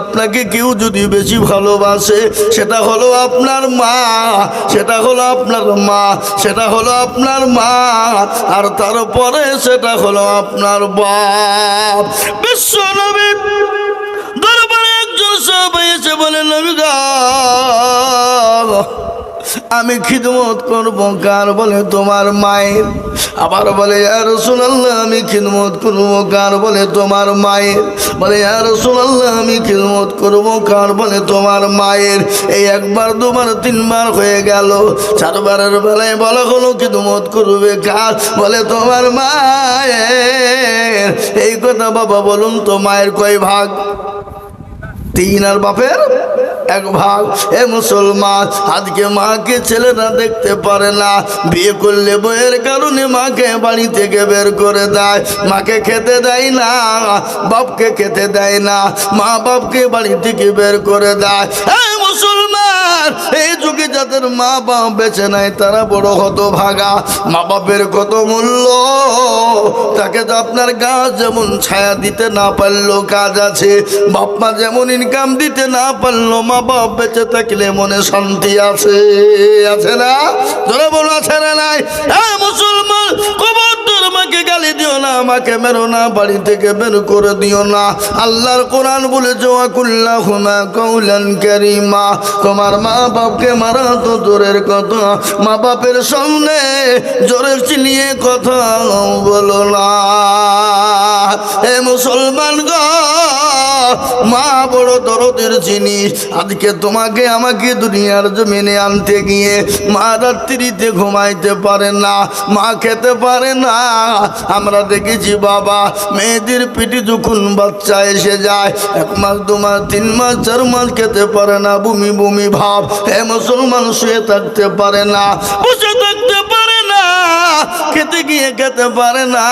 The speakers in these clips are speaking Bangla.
আপনাকে কেউ যদি বেশি ভালোবাসে, সেটা হলো আপনার মা, সেটা হলো আপনার মা, সেটা হলো আপনার মা, আর তারপরে সেটা হলো আপনার বাপ। বিশ্ব নবী দরবারে একজন সব এসে বলে, নবী আমি খিদমত করব কার বলে তোমার মায়ের? আবার বলে আর রসুলাল্লাহ, আমি খিদমত করব কার বলে তোমার মায়ের? বলে আর রসুলাল্লাহ, আমি খিদমত করব কার বলে তোমার মায়ের? এই একবার, দুবার, তিনবার হয়ে গেল। চারবারের বেলায় বলা হলো, খিদমত করবে কার বলে তোমার মায়ের? এই কথা বাবা বলুন তো, মায়ের কয় ভাগ? তিন আর বাপের? এক ভাগ। এ মুসলমান, আজকে মাকে ছেলেরা দেখতে পারে না। বিয়ে করলে বইয়ের কারণে মাকে বাড়ি থেকে বের করে দেয়। মাকে খেতে দেয় না, বাপকে খেতে দেয় না। মা বাপকে বাড়ি থেকে বের করে দেয়। এ এই যুগে যাদের মা বাপ নাই, তারা বড় হত ভাগা মা বাপের কত মূল্য? তাকে তো আপনার গাছ যেমন ছায়া দিতে না পারল কাজ আছে, বাপ মা যেমন ইনকাম দিতে না পারল মা বাপ বেঁচে থাকলে মনে শান্তি আছে। আছে না? ধরে বলো আছে না নাই? মুসলমান কবর গালি দিও না, আমাকে মেরো না, বাড়ি থেকে বের করে দিও না। আল্লাহর কোরআন বলে জোয়া কুল্লা হুমা কৌলান কারিমা। তোমার মা বাপকে মারা তো জোরের কথা। মা বাপের সামনে জোরের চিনিয়ে কথা বলো না। হে মুসলমান গো মা, বড় দরদের জিনিস। আজকে তোমাকে আমাকে দুনিয়ার জমিনে আনতে গিয়ে মা রাত্রিতে ঘুমাইতে পারে না, মা খেতে পারে না। আমরা দেখেছি বাবা, মেয়েদের পিঠে যখন বাচ্চা এসে যায়, এক মাস, দু মাস, তিন মাস, চার মাস খেতে পারে না, বমি বমি ভাব। হে মুসলমান, শুয়ে থাকতে পারে না, বসে থাকতে পারে খেতে গিয়ে খেতে পারে না।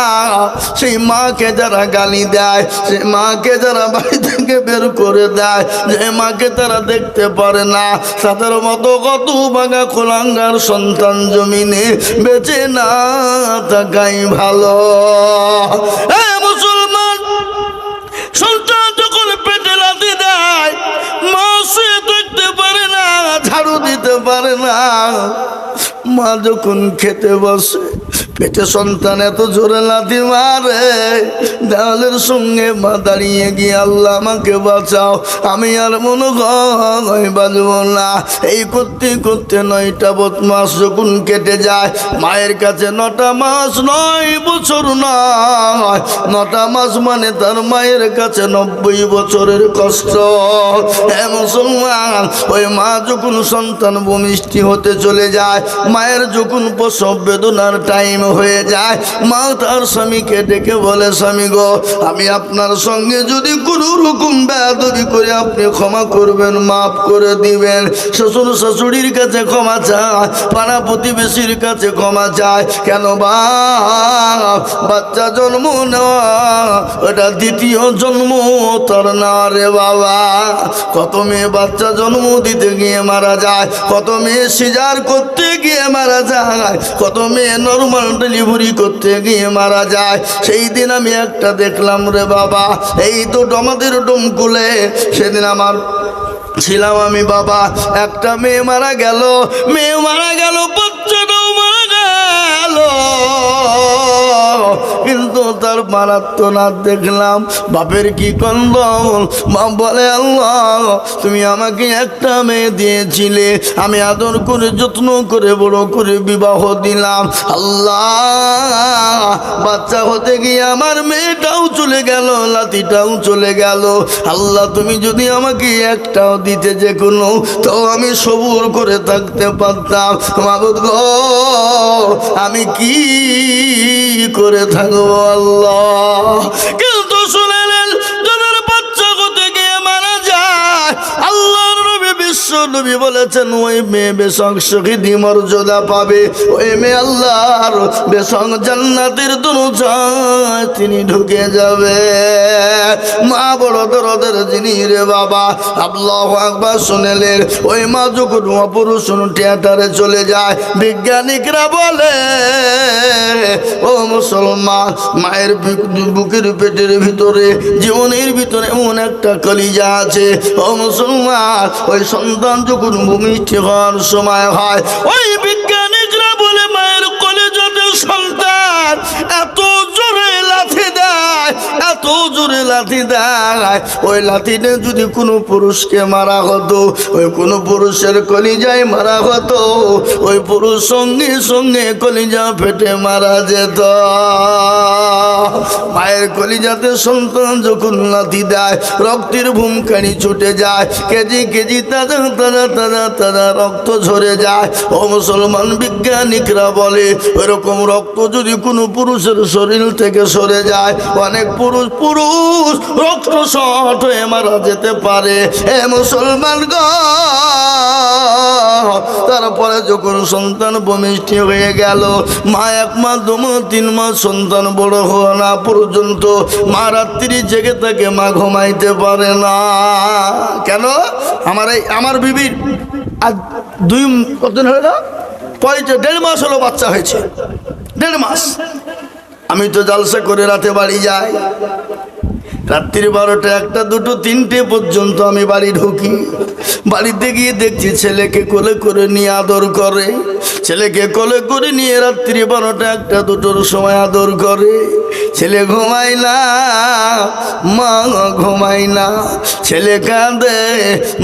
সেই মাকে যারা গালি দেয়, সেই মাকে যারা বাড়ি থেকে বের করে দেয়, যে মাকে তারা দেখতে পারে না। তাদের মতো কত বাগা খোলাঙ্গার সন্তান জমিনে বেঁচে না থাকাই ভালো। মুসলমান, সন্তান যখন পেটে লাথি দেয়, মা শুয়ে থাকতে পারে না, ঝাড়ু দিতে পারে না। মা যখন খেতে বসে পেটে সন্তান এত জোরে লাথি মারে দেওয়ালের সঙ্গে মা দাঁড়িয়ে গিয়ে, আল্লাহ, আমাকে বাঁচাও। আমি আর মনে হয় বাজব না। এই করতে করতে নয়টা বদমাস যখন কেটে যায়, মায়ের কাছে নটা মাস নয় বছর নয়। নটা মাস মানে তার মায়ের কাছে নব্বই বছরের কষ্ট। হ্যাঁ মুসলমান, ওই মা যখন সন্তান ভূমিষ্ঠি হতে চলে যায়, মায়ের যখন প্রসব বেদনার টাইম হয়ে যায়, মা তার স্বামীকে ডেকে বলে, স্বামী গো, আমি আপনার সঙ্গে যদি কোনো রকম বেদবি করে আপনি ক্ষমা করবেন, মাফ করে দিবেন। শ্বশুর শাশুড়ির কাছে ক্ষমা চায়, পাড়া প্রতিবেশীর কাছে ক্ষমা চায়। কেন বা? বাচ্চা জন্ম নেওয়া ওটা দ্বিতীয় জন্ম, তার না রে বাবা। কত মেয়ে বাচ্চা জন্ম দিতে গিয়ে মারা যায়, কত মেয়ে সিজার করতে গিয়ে মারা যায়, কত মেয়ে নর্মাল ডেলিভারি করতে গিয়ে মারা যায়। সেই দিন আমি একটা দেখলাম রে বাবা। এই তো আমাদের ডুমকুলে। সেদিন আমার ছিলাম আমি বাবা। একটা মেয়ে মারা গেল। মেয়ে মারা গেল তার মারাত্মনাথ দেখলাম। বাপের কি কন্দন মা বলে, আল্লাহ, তুমি আমাকে একটা মেয়ে দিয়েছিলে। আমি আদর করে, যত্ন করে, বড় করে বিবাহ দিলাম। আল্লাহ, বাচ্চা হতে গিয়ে আমার মেয়েটাও চলে গেল, লাতিটাও চলে গেল। আল্লাহ, তুমি যদি আমাকে একটাও দিতে যে কোনো তো আমি সবুর করে থাকতে পারতাম। মাবুদ আমি কি করে থাকব? আল্লাহ। নবী বলেছেন, ওই মেয়ে বেসং শহীদি মর্যাদা পাবে। ওই মেয়ে আল্লাহর বেসং জান্নাতের দরজায় তিনি ঢুকে যাবে। মা বড় দরদের যিনি রে বাবা, আল্লাহ একবার শুনেলেন। ওই মা যখন অপরুষণ থিয়েটারে চলে যায়। বিজ্ঞানিকরা বলে, ও মুসলমান, মায়ের বুক- বুকের পেটের ভিতরে, জীবনের ভিতরে এমন একটা কলিজা আছে। ও মুসলমান, ওই সন্তান যখন ভূমিষ্ঠ হওয়ার সময় হয়। ওই বিজ্ঞানিকরা এত জোরে লাথি দেয়। ওই লাথিতে যদি কোনো পুরুষকে মারা হতো, ওই কোনো পুরুষের কলিজায় মারা হতো, ওই পুরুষ সঙ্গে সঙ্গে কলিজা ফেটে মারা যেত। মায়ের কলিজাতে সন্তান যখন লাথি দেয়, রক্তের ভূমকানি ছুটে যায়, কেজি কেজি তাজা তাজা তাজা তাজা রক্ত ঝরে যায়। ও মুসলমান বিজ্ঞানিকরা বলে, ওইরকম রক্ত যদি কোনো পুরুষের শরীর থেকে সরে যায়, অনেক পুরুষ পুরুষ রক্ত শট হয়ে মারা যেতে পারে। এ মুসলমান গ। তারপরে যখন সন্তান ভূমিষ্ঠ হয়ে গেল, মা এক মাস, দু তিন মাস সন্তান বড় হওয়া না পর্যন্ত মা রাত্রি জেগে থাকে, মা ঘুমাইতে পারে না। কেন? আমার এই, আমার বিবির আর দুই, কতদিন না পঁয়ত্রিশ, দেড় মাস হলো বাচ্চা হয়েছে। দেড় মাস। আমি তো জালসা করে রাতে বাড়ি যাই। রাত্রির বারোটা একটা, দুটো, তিনটে পর্যন্ত আমি বাড়ি ঢুকি। বাড়িতে গিয়ে দেখছি ছেলেকে কোলে করে নিয়ে আদর করে। ছেলেকে কোলে করে নিয়ে রাত্রি বারোটা একটা, দুটোর সময় আদর করে। ছেলে ঘুমায় না, মা ঘুমায় না। ছেলে কাঁদে,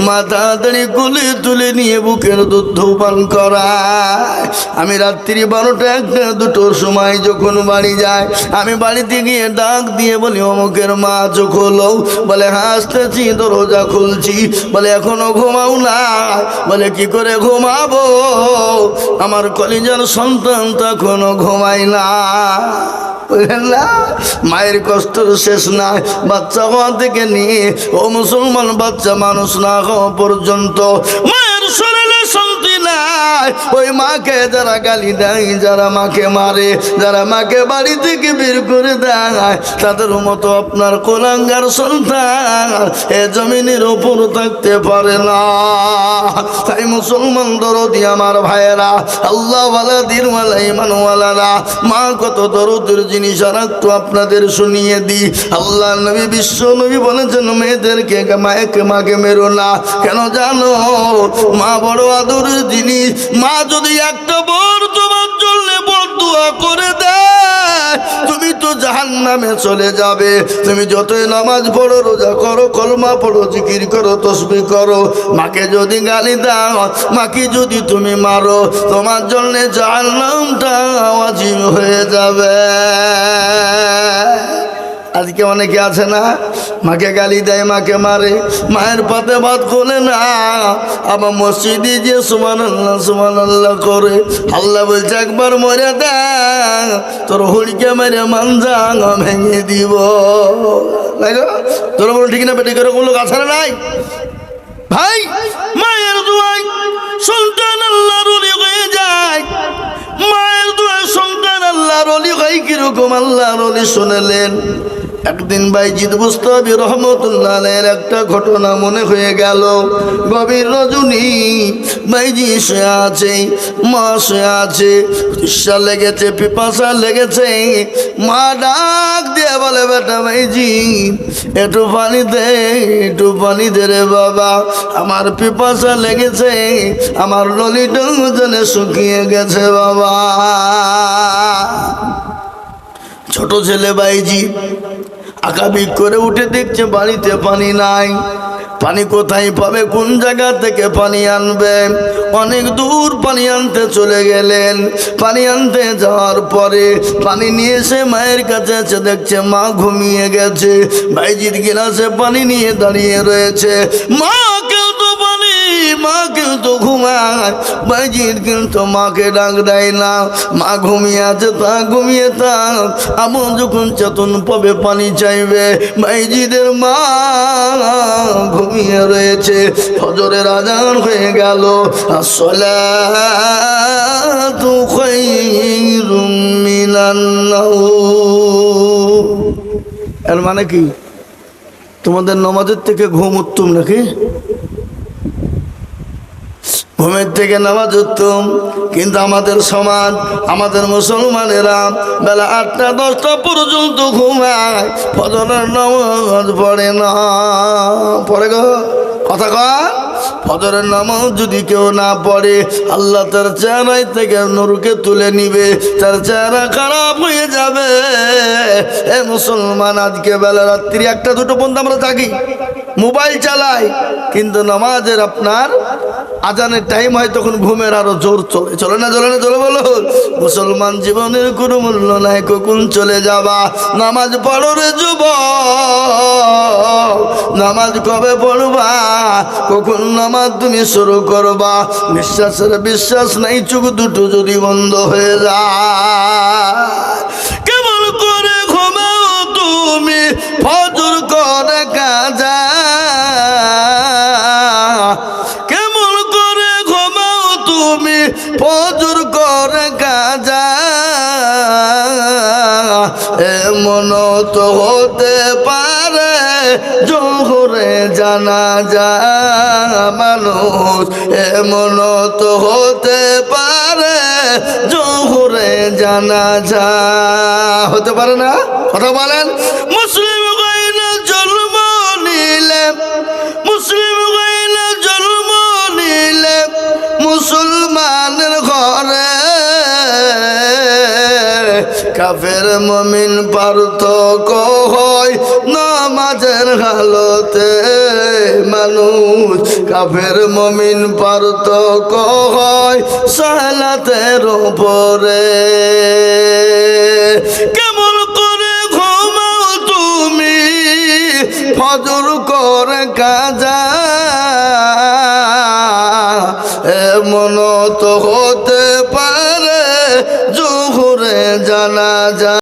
মা তাড়াতাড়ি কোলে তুলে নিয়ে বুকের দুধ পান করায়। আমি রাত্রি বারোটা একটা, দুটোর সময় যখন বাড়ি যায় আমি বাড়িতে গিয়ে ডাক দিয়ে বলি, অমুকের মা চোখ হলো বলে, হাসতেছি, দরজা খুলছি। বলে, এখনও ঘুমাও না। বলে, কি করে ঘুমাবো? আমার কলিজার সন্তান তখনও ঘুমাই না। না? মায়ের কষ্টর শেষ নাই। বাচ্চা হওয়া থেকে নিয়ে, ও মুসলমান বাচ্চা মানুষ না হওয়া পর্যন্ত। ওই মাকে যারা গালি দেয়, যারা মাকে মারে, যারা মাকে বাড়ি থেকে বের করে দেয়, তাদের মতো আপনার কোলাঙ্গার সন্তান এ জমিনের ওপর থাকতে পারে না। তাই মুসলমান দরদি আমার ভাইয়েরা, আল্লাহ ওয়ালা দিনওয়ালা মা কত দরদের জিনিস আর একটু আপনাদের শুনিয়ে দিই। আল্লাহ নবী, বিশ্ব নবী বলেছেন, মেয়েদেরকে মায়েকে মাকে মেরো না। কেন জানো? মা বড় আদরের জিনিস, মা যদি একটা বর তোমার জন্য বদুয়া করে দেয়, তুমি তো জাহান নামে চলে যাবে। তুমি যতই নামাজ পড়ো, রোজা করো, কলমা পড়ো, জিকির করো, তসবি করো। মাকে যদি গালি দাও, মাকে যদি তুমি মারো, তোমার জন্যে জাহান নামটা ওয়াজিব হয়ে যাবে। আজকে অনেকে আছে না, মাকে গালি দেয়, মাকে মারে, মায়ের পাতে ভাত খোলে না, আবার মসজিদে যে সুমান আল্লাহ সুমান আল্লাহ করে। আল্লাহ বলছে, একবার মরে দেখ, তোর হুড়কে মেরে মানজাং ভেঙে দিব। তোর বলো ঠিক না বেটি করে কোনো লোক নাই? ভাই, মায়ের দোয়াই সন্তান আল্লাহর হয়ে যায়। মায়ের দোয়াই সন্তান আল্লাহর অলি হয়, কীরকম আল্লাহর অলি শুনেলেন? একদিন বাইজিদ বুস্তাবি রহমতুল্লাহ একটা ঘটনা মনে হয়ে গেল। গভীর রজনী বাইজি সে আছে, মা সে আছে, ঈর্ষা লেগেছে, পিপাসা লেগেছে। মা ডাক দিয়ে বলে, বেটা বাইজি, একটু পানি দে, একটু পানি দে রে বাবা। আমার পিপাসা লেগেছে, আমার ললিটা জনে শুকিয়ে গেছে বাবা। ছোট ছেলে বাইজি আকাবিক করে উঠে দেখছে বাড়িতে পানি নাই। পানি কোথায় পাবে, কোন জায়গা থেকে পানি আনবে? অনেক দূর পানি আনতে চলে গেলেন। পানি আনতে যাওয়ার পরে পানি নিয়ে এসে মায়ের কাছে এসে দেখছে, মা ঘুমিয়ে গেছে। ভাইজির গিলাসে পানি নিয়ে দাঁড়িয়ে রয়েছে। মা, কেউ তো পানি মা কিন্তু ঘুমায় বাইজির কিন্তু মাকে ডাক দেয় না। মা ঘুমিয়ে আছে, তা ঘুমিয়ে থাক। এমন যখন চেতন পাবে, পানি চাইবে। বাইজিদের মা ঘুমিয়ে রয়েছে। ফজরের আজান হয়ে গেল। আসলা। এর মানে কি? তোমাদের নমাজের থেকে ঘুম উত্তম নাকি? ঘুমের থেকে নামাজ উত্তম। কিন্তু আমাদের সমাজ, আমাদের মুসলমানেরা বেলা আটটা, দশটা পর্যন্ত ঘুমায়, ফজরের নামাজ পড়ে না। পড়ে গো, কথা কয়? ফজরের নামাজ যদি কেউ না পড়ে, আল্লাহ তার চেহারাই থেকে নুরকে তুলে নিবে, তার চেহারা খারাপ হয়ে যাবে। এ মুসলমান, আজকে বেলা রাত্রি একটা, দুটো পর্যন্ত আমরা থাকি মোবাইল চালাই, কিন্তু নামাজের আপনার আজানের টাইম হয় তখন ঘুমের আরও জোর চলে। চলে না চলে না, চলে বলো। মুসলমান জীবনের কোনো মূল্য নাই, কখন চলে যাবা? নামাজ পড়ো রে যুব নামাজ কবে পড়বা? কখন নামাজ তুমি শুরু করবা? বিশ্বাসের বিশ্বাস নাই, চোখ দুটো যদি বন্ধ হয়ে যায়। কেমন করে ঘুমাও তুমি? ফজর করে কাজা তুমি ফজর করে গাজা। এমন তো হতে পারে জোহরে জানা যা মানুষ এমন তো হতে পারে জোহরে জানা যা হতে পারে না? কথা বলেন। মুসলিম জন্ম নিলে কাফের মমিন পার্থক্য হয়। নামাজের হালতে মানুষ কাফের মমিন পার্থক্য হয়। সালাতের উপরে কেমন করে ঘুমাও তুমি? ফজর করে কাজা। এমন তো হতে পারে জোহরে জানা যা